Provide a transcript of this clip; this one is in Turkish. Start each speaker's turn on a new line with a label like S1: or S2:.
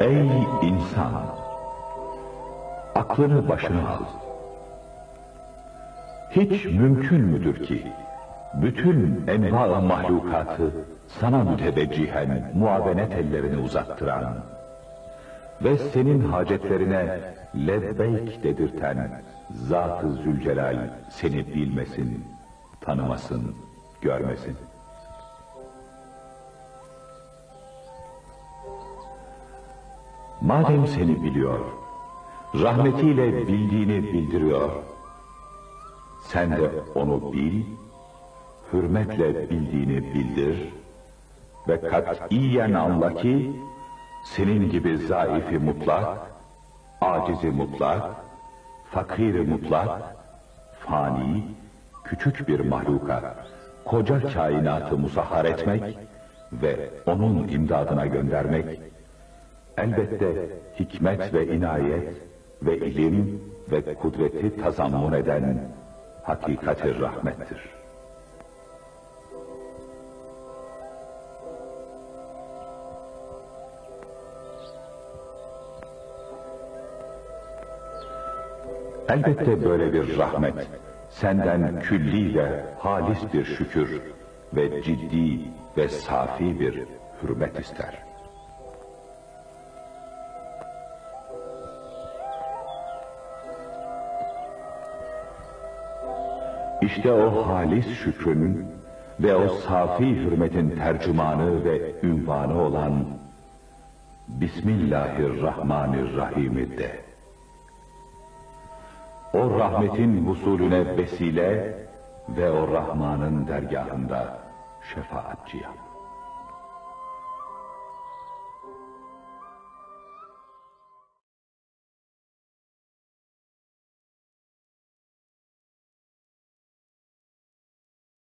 S1: Ey insan! Aklını başına al. Hiç mümkün müdür ki bütün enva mahlukatı sana müteveccihen muavenet ellerini uzattıran ve senin hacetlerine lebbeyk dedirten Zat-ı Zülcelal seni bilmesin, tanımasın, görmesin. Madem seni biliyor, rahmetiyle bildiğini bildiriyor, sen de onu bil, hürmetle bildiğini bildir ve katiyen anla ki, senin gibi zayıfi mutlak, acizi mutlak, fakiri mutlak, fani, küçük bir mahluka, koca kainatı musahhar etmek ve onun imdadına göndermek, elbette hikmet ve inayet ve ilim ve kudreti tazammun eden hakikati rahmettir. Elbette böyle bir rahmet senden külli ve halis bir şükür ve ciddi ve safi bir hürmet ister. İşte o halis şükrün ve o safi hürmetin tercümanı ve ünvanı olan Bismillahirrahmanirrahim'i de. O rahmetin husulüne vesile ve o Rahman'ın dergahında şefaatçi yap.